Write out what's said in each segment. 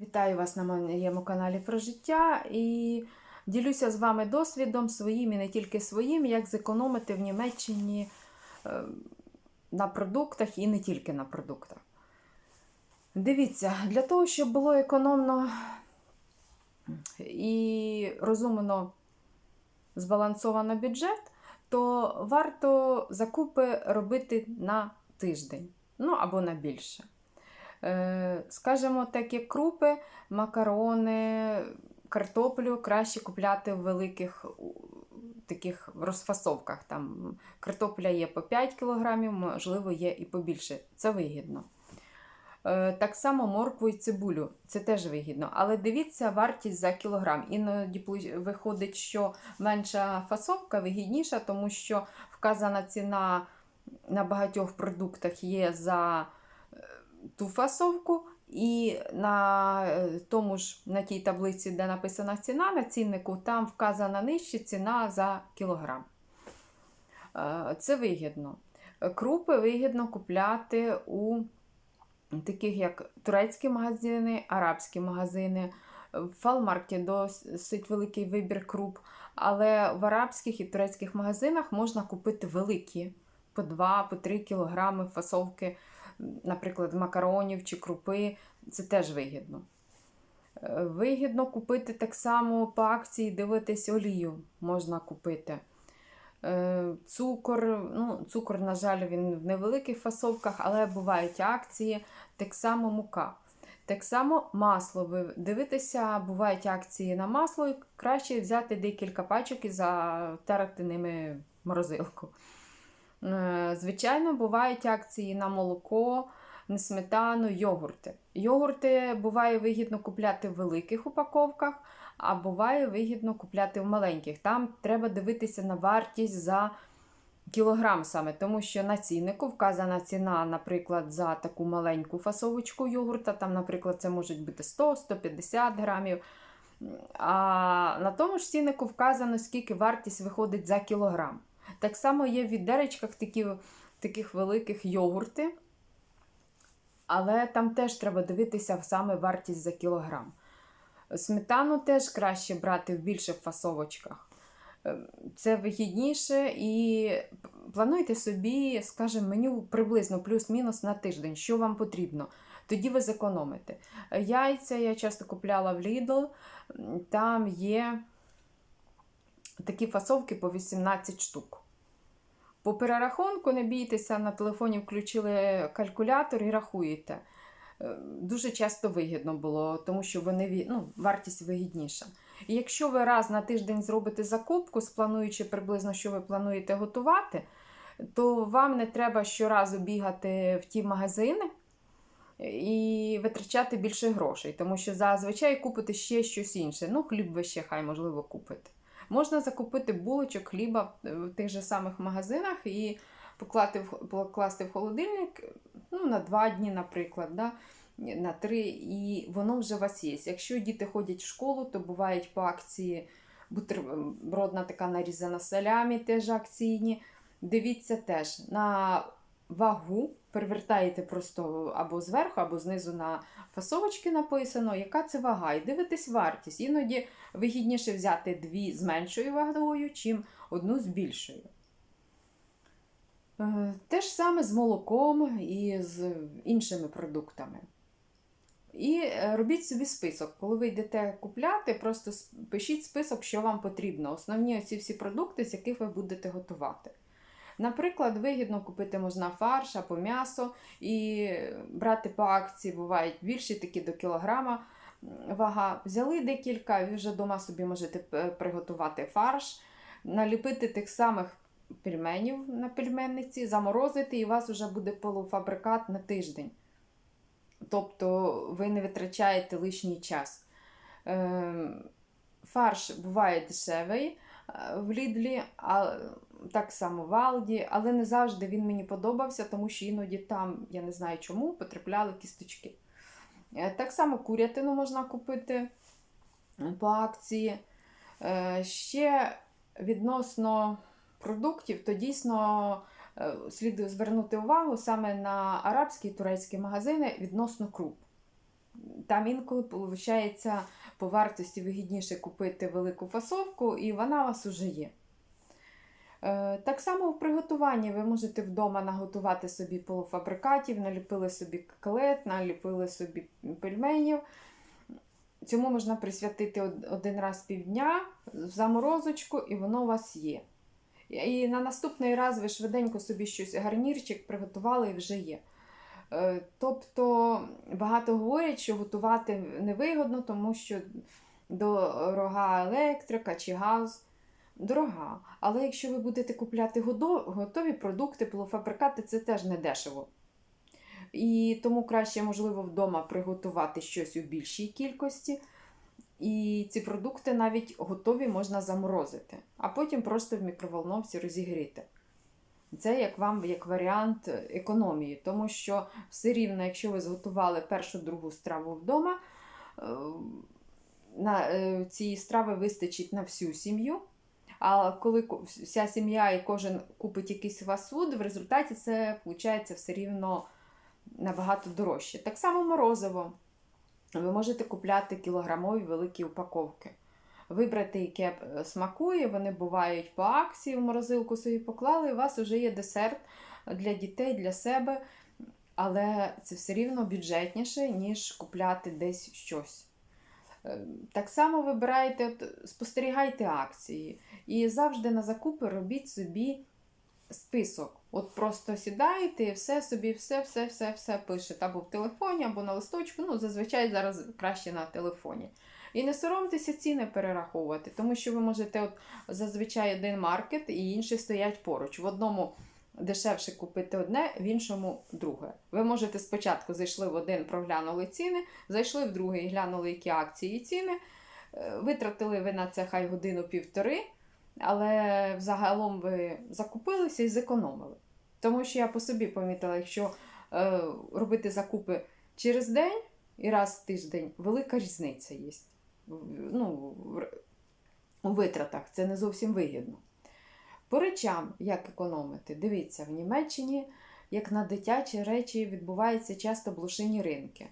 Вітаю вас на моєму каналі про життя і ділюся з вами досвідом своїм і не тільки своїм, як зекономити в Німеччині е, на продуктах і не тільки на продуктах. Дивіться, для того, щоб було економно і розумно збалансовано бюджет, то варто закупи робити на тиждень, ну або на більше. Е, Скажімо, так як крупи, макарони, картоплю краще купляти в великих таких розфасовках. Там картопля є по 5 кг, можливо, є і побільше. Це вигідно. Е, Так само моркву і цибулю, це теж вигідно. Але дивіться вартість за кілограм. Іноді виходить, що менша фасовка вигідніша, тому що вказана ціна на багатьох продуктах є за ту фасовку, і на е, тому ж на тій таблиці, де написана ціна на ціннику, там вказана нижче ціна за кілограм. Е, Це вигідно. Крупи вигідно купляти у таких як турецькі магазини, арабські магазини. В Фалмаркті досить великий вибір круп, але в арабських і турецьких магазинах можна купити великі по 2 по 3 кілограми фасовки, наприклад, макаронів чи крупи. Це теж вигідно. Е, Вигідно купити так само по акції, дивитись олію можна купити. Е, Цукор, ну, цукор, на жаль, він в невеликих фасовках, але бувають акції, так само мука. Так само масло. Ви дивитеся, бувають акції на масло, і краще взяти декілька пачок і затерти ними морозилку. Е, Звичайно, бувають акції на молоко, на сметану, йогурти. Йогурти буває вигідно купляти в великих упаковках, а буває вигідно купляти в маленьких. Там треба дивитися на вартість за кілограм саме, тому що на ціннику вказана ціна, наприклад, за таку маленьку фасовочку йогурта. Там, наприклад, це можуть бути 100-150 грамів. А на тому ж ціннику вказано, скільки вартість виходить за кілограм. Так само є в відеречках такі, таких великих йогурти, але там теж треба дивитися саме вартість за кілограм. Сметану теж краще брати в більших фасовочках. Е, Це вигідніше і плануйте собі, скажімо, меню приблизно плюс-мінус на тиждень, що вам потрібно. Тоді ви зекономите. Яйця я часто купляла в Lidl, там є такі фасовки по 18 штук. По перерахунку не бійтеся, на телефоні включили калькулятор і рахуєте. Е, Дуже часто вигідно було, тому що вони, ну, вартість вигідніша. І якщо ви раз на тиждень зробите закупку, сплануючи приблизно, що ви плануєте готувати, то вам не треба щоразу бігати в ті магазини і витрачати більше грошей, тому що зазвичай купите ще щось інше. Ну, хліб ви ще хай, можливо, купите. Можна закупити булочок хліба в тих же самих магазинах і поклати в, покласти в холодильник ну, на два дні, наприклад, да, на три, і воно вже у вас є. Якщо діти ходять в школу, то бувають по акції бутербродна така нарізана салямі, теж акційні. Дивіться теж на вагу, перевертаєте просто або зверху, або знизу на фасовочки написано, яка це вага, і дивитесь вартість. Іноді вигідніше взяти дві з меншою вагою, чим одну з більшою. Е, Те ж саме з молоком і з іншими продуктами. І е, робіть собі список. Коли ви йдете купляти, просто пишіть список, що вам потрібно. Основні оці всі продукти, з яких ви будете готувати. Наприклад, вигідно купити можна фарш або м'ясо і брати по акції, бувають більші такі до кілограма вага. Взяли декілька, і вже вдома собі можете е, приготувати фарш, наліпити тих самих пельменів на пельменниці, заморозити, і у вас вже буде полуфабрикат на тиждень. Тобто ви не витрачаєте лишній час. Ем, Фарш буває дешевий в Лідлі, а так само в Алді, але не завжди він мені подобався, тому що іноді там, я не знаю чому, потрапляли кісточки. Е, Так само курятину можна купити по акції. Е, Ще відносно продуктів, то дійсно е, слід звернути увагу саме на арабські і турецькі магазини відносно круп. Там інколи виходить по вартості вигідніше купити велику фасовку, і вона у вас уже є. Е, Так само в приготуванні ви можете вдома наготувати собі полуфабрикатів, наліпили собі коклет, наліпили собі пельменів. Цьому можна присвятити один раз півдня в заморозочку, і воно у вас є. І на наступний раз ви швиденько собі щось гарнірчик приготували і вже є. Е, Тобто багато говорять, що готувати невигодно, тому що дорога електрика чи газ дорога. Але якщо ви будете купляти готові продукти, полуфабрикати, це теж не дешево. І тому краще, можливо, вдома приготувати щось у більшій кількості. І ці продукти навіть готові можна заморозити, а потім просто в мікроволновці розігріти. Це як вам як варіант економії, тому що все рівно, якщо ви зготували першу другу страву вдома, е, на е, цієї страви вистачить на всю сім'ю. А коли вся сім'я і кожен купить якийсь фастфуд, в результаті це виходить все рівно набагато дорожче. Так само морозиво. Ви можете купляти кілограмові великі упаковки. Вибрати, яке е, смакує, вони бувають по акції, в морозилку собі поклали, і у вас вже є десерт для дітей, для себе. Але це все рівно бюджетніше, ніж купляти десь щось. Е, Так само вибирайте, спостерігайте акції. І завжди на закупи робіть собі список. От просто сідаєте і все собі, все, все, все, все пишете або в телефоні, або на листочку. Ну, зазвичай зараз краще на телефоні. І не соромтеся ціни перераховувати, тому що ви можете от зазвичай один маркет і інші стоять поруч. В одному дешевше купити одне, в іншому друге. Ви можете спочатку зайшли в один, проглянули ціни, зайшли в другий, глянули, які акції і ціни. Е, Витратили ви на це хай годину-півтори, але взагалом ви закупилися і зекономили. Тому що я по собі помітила, якщо е, робити закупи через день і раз в тиждень, велика різниця є. Ну, у витратах це не зовсім вигідно. По речам, як економити, дивіться, в Німеччині, як на дитячі речі, відбуваються часто блошині ринки.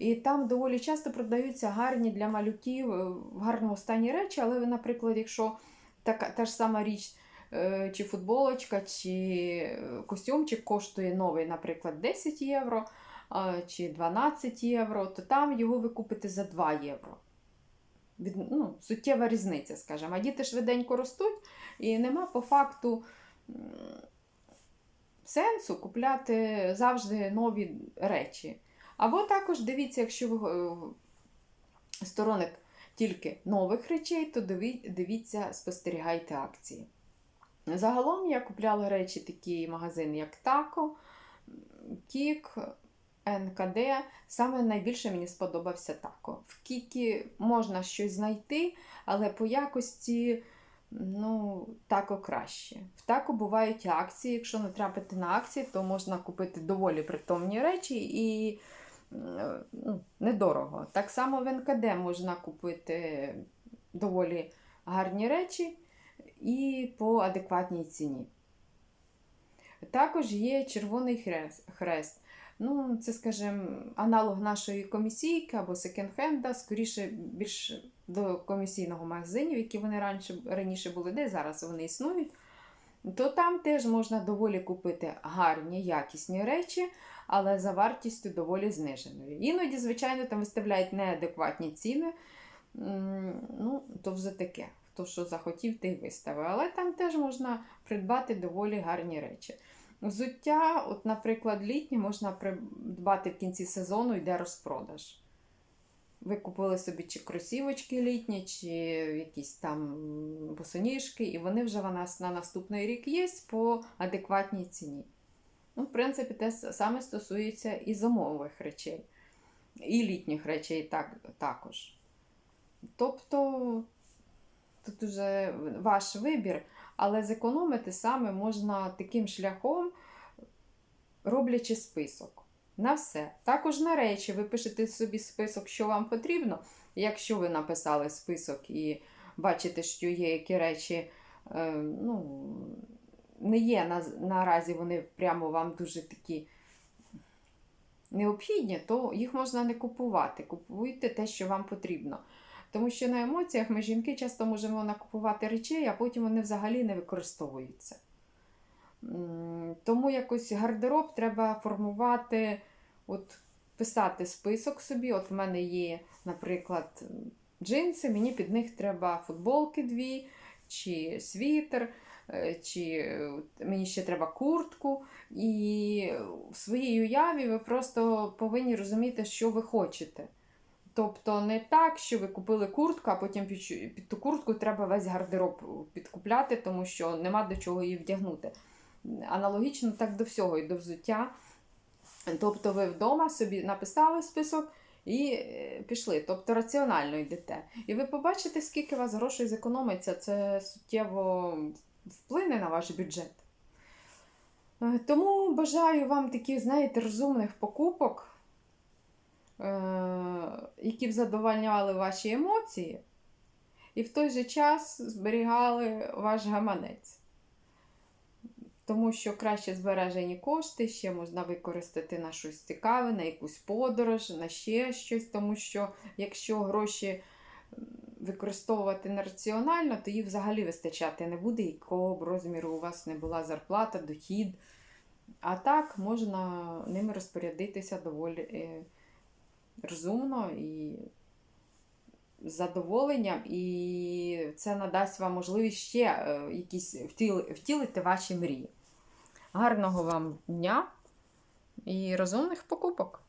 І там доволі часто продаються гарні для малюків е, в гарному стані речі, але, наприклад, якщо така та ж сама річ, е, чи футболочка, чи е, костюмчик коштує новий, наприклад, 10 євро чи 12 євро, то там його ви купите за 2 євро. Від, ну, суттєва різниця, скажімо. А діти швиденько ростуть, і нема по факту сенсу купляти завжди нові речі. Або також дивіться, якщо ви е, сторонник тільки нових речей, то дивіться, спостерігайте акції. Загалом я купляла речі такі магазини, як Тако, Кік, НКД. Саме найбільше мені сподобався Тако. В Кікі можна щось знайти, але по якості ну, тако краще. В тако бувають акції. Якщо натрапити на акції, то можна купити доволі притомні речі і ну, недорого. Так само в НКД можна купити доволі гарні речі і по адекватній ціні. Також є Червоний хрест. Ну, це, скажімо, аналог нашої комісійки або секонд-хенда, скоріше більш до комісійного магазинів, які вони раніше, раніше були, де зараз вони існують. То там теж можна доволі купити гарні, якісні речі, але за вартістю доволі зниженою. Іноді, звичайно, там виставляють неадекватні ціни. Ну, то вже таке. Хто що захотів, той виставив. Але там теж можна придбати доволі гарні речі. Взуття, от, наприклад, літнє можна придбати в кінці сезону, йде розпродаж. Ви купили собі чи кросівочки літні, чи якісь там босоніжки, і вони вже у нас на наступний рік є по адекватній ціні. Ну, в принципі, те саме стосується і зимових речей, і літніх речей так, також. Тобто, тут уже ваш вибір, але зекономити саме можна таким шляхом, роблячи список. На все. Також на речі, ви пишете собі список, що вам потрібно. Якщо ви написали список і бачите, що є які речі, е, ну, не є на, наразі вони прямо вам дуже такі необхідні, то їх можна не купувати. Купуйте те, що вам потрібно. Тому що на емоціях ми жінки часто можемо накупувати речей, а потім вони взагалі не використовуються. Тому якось гардероб треба формувати, от писати список собі. От в мене є, наприклад, джинси, мені під них треба футболки дві, чи світер, е, чи мені ще треба куртку. І в своїй уяві ви просто повинні розуміти, що ви хочете. Тобто не так, що ви купили куртку, а потім під, під ту куртку треба весь гардероб підкупляти, тому що нема до чого її вдягнути. Аналогічно так до всього, і до взуття. Тобто ви вдома собі написали список і е, пішли. Тобто раціонально йдете. І ви побачите, скільки у вас грошей зекономиться. Це суттєво вплине на ваш бюджет. Е, Тому бажаю вам таких, знаєте, розумних покупок, е, які б задовольняли ваші емоції, і в той же час зберігали ваш гаманець. Тому що краще збережені кошти ще можна використати на щось цікаве, на якусь подорож, на ще щось. Тому що якщо гроші використовувати нераціонально, то їх взагалі вистачати не буде, якого б розміру у вас не була зарплата, дохід. А так можна ними розпорядитися доволі е, розумно і з задоволенням, і це надасть вам можливість ще е, якісь втіли- втілити ваші мрії. Гарного вам дня і розумних покупок!